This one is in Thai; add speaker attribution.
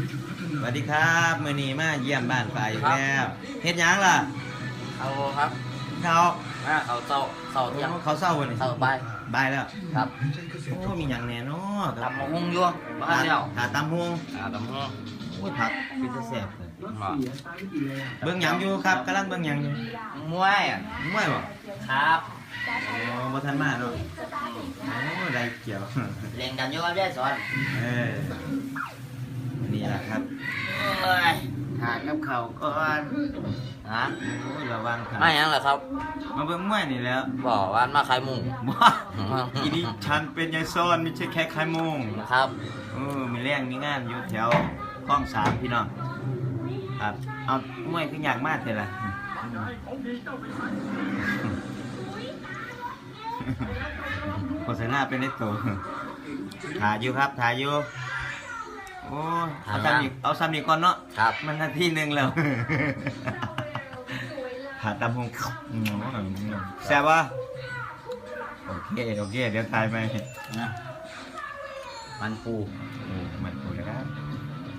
Speaker 1: สวัสดีครับมื้อนี้มาเยี่ยมบ้านฝ่ายอีกแล้วเฮ็ดหยังล่ะ
Speaker 2: เอาครับ
Speaker 1: เขา
Speaker 2: มาเขาเศร้าเศร้าเที่ยง
Speaker 1: เขาเศร้าบ่นี่
Speaker 2: เศร้าไป
Speaker 1: บายแล้ว
Speaker 2: ครับ
Speaker 1: โอ้มีหยังแหน่เนาะ
Speaker 2: ตำมะฮุ่งอยู่บ้านแล้ว
Speaker 1: หาตำฮวง
Speaker 2: อ่าตำมะฮุ่ง
Speaker 1: โอ้ยผักเป็นจะแซ่บเลย
Speaker 2: มา
Speaker 1: เบิ่งหยังอยู่ครับกำลังเบิ่งหยังอยู่
Speaker 2: มวยอะ
Speaker 1: มวยบ่
Speaker 2: ครับ
Speaker 1: โอ้บ่ทันมาเนาะโอ้ได้เกี่ยว
Speaker 2: เรียนกันอยู่กับยายสอน
Speaker 1: เออ นี่แหละครับ
Speaker 2: เอ้ย
Speaker 1: ทานกับข้าวก่อน
Speaker 2: ฮะ
Speaker 1: โอ้ยระวังครับ
Speaker 2: ไม่ยังเหรอครับ
Speaker 1: มาเบิ่งมวยนี่แหล้ว
Speaker 2: บอกว่ามาขายหมุง
Speaker 1: ว้าอีนี่ฉันเป็นยายซ้อนไม่ใช่แค่ขายโมง
Speaker 2: นะครับ
Speaker 1: เออมีแรงมีงานอยู่แถวคลองสามพี่น้องครับเอามวยขึ้นอยากมากเลยล่ะโฆษณาเป็นในตัวถ่ายอยู่ครับถ่ายอยู่ โอ้ยเอาซ้ำอีกเอาซ้ำอีกก่อนเนาะ
Speaker 2: ครับ
Speaker 1: มันนาทีหนึ่งแล้วหาตามพงแซ่บวะโอเคโอเคเดี๋ยวทายไป
Speaker 2: นะมันปู
Speaker 1: โอ้มันปูนะครับ